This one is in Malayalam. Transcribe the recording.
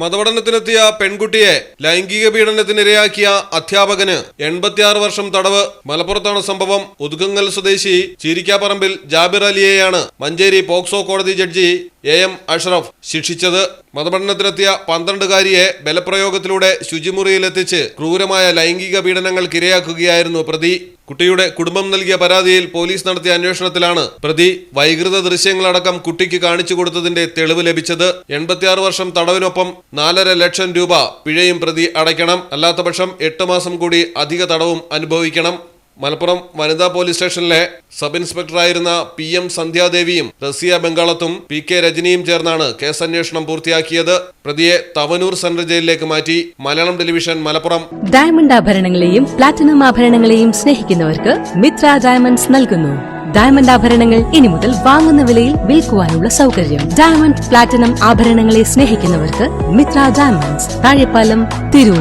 മതപഠനത്തിനെത്തിയ പെൺകുട്ടിയെ ലൈംഗിക പീഡനത്തിനിരയാക്കിയ അധ്യാപകന് എൺപത്തിയാറ് വർഷം തടവ്. മലപ്പുറത്താണ് സംഭവം. ഒതുക്കങ്ങൽ സ്വദേശി ചീരിക്കാപ്പറമ്പിൽ ജാബിർ അലിയെയാണ് മഞ്ചേരി പോക്സോ കോടതി ജഡ്ജി എ എം അഷ്റഫ് ശിക്ഷിച്ചത്. മതപഠനത്തിനെത്തിയ പന്ത്രണ്ടുകാരിയെ ബലപ്രയോഗത്തിലൂടെ ശുചിമുറിയിലെത്തിച്ച് ക്രൂരമായ ലൈംഗിക പീഡനങ്ങൾക്കിരയാക്കുകയായിരുന്നു പ്രതി. കുട്ടിയുടെ കുടുംബം നൽകിയ പരാതിയിൽ പോലീസ് നടത്തിയ അന്വേഷണത്തിലാണ് പ്രതി വൈകൃത ദൃശ്യങ്ങളടക്കം കുട്ടിക്ക് കാണിച്ചു കൊടുത്തതിന്റെ തെളിവ് ലഭിച്ചത്. എൺപത്തിയാറ് വർഷം തടവിനൊപ്പം നാലര ലക്ഷം രൂപ പിഴയും പ്രതി അടയ്ക്കണം. അല്ലാത്തപക്ഷം എട്ട് മാസം കൂടി അധിക തടവും അനുഭവിക്കണം. മലപ്പുറം വനിതാ പോലീസ് സ്റ്റേഷനിലെ സബ് ഇൻസ്പെക്ടറായിരുന്ന പി എം സന്ധ്യാദേവിയും റസിയ ബംഗാളത്തും പി കെ രജനിയും ചേർന്നാണ് കേസ് അന്വേഷണം പൂർത്തിയാക്കിയത്. പ്രതിയെ തവനൂർ സെൻട്രൽ ജയിലിലേക്ക് മാറ്റി മലയാളം ടെലിവിഷൻ മലപ്പുറം. ഡയമണ്ട് ആഭരണങ്ങളെയും പ്ലാറ്റിനം ആഭരണങ്ങളെയും സ്നേഹിക്കുന്നവർക്ക് മിത്ര ഡയമണ്ട്സ് നൽകുന്നു. ഡയമണ്ട് ആഭരണങ്ങൾ ഇനി മുതൽ വാങ്ങുന്ന വിലയിൽ വിൽക്കുവാനുള്ള സൗകര്യം. ഡയമണ്ട് പ്ലാറ്റിനം ആഭരണങ്ങളെ സ്നേഹിക്കുന്നവർക്ക് മിത്ര ഡയമണ്ട്സ് താഴെപ്പാലം തിരൂർ.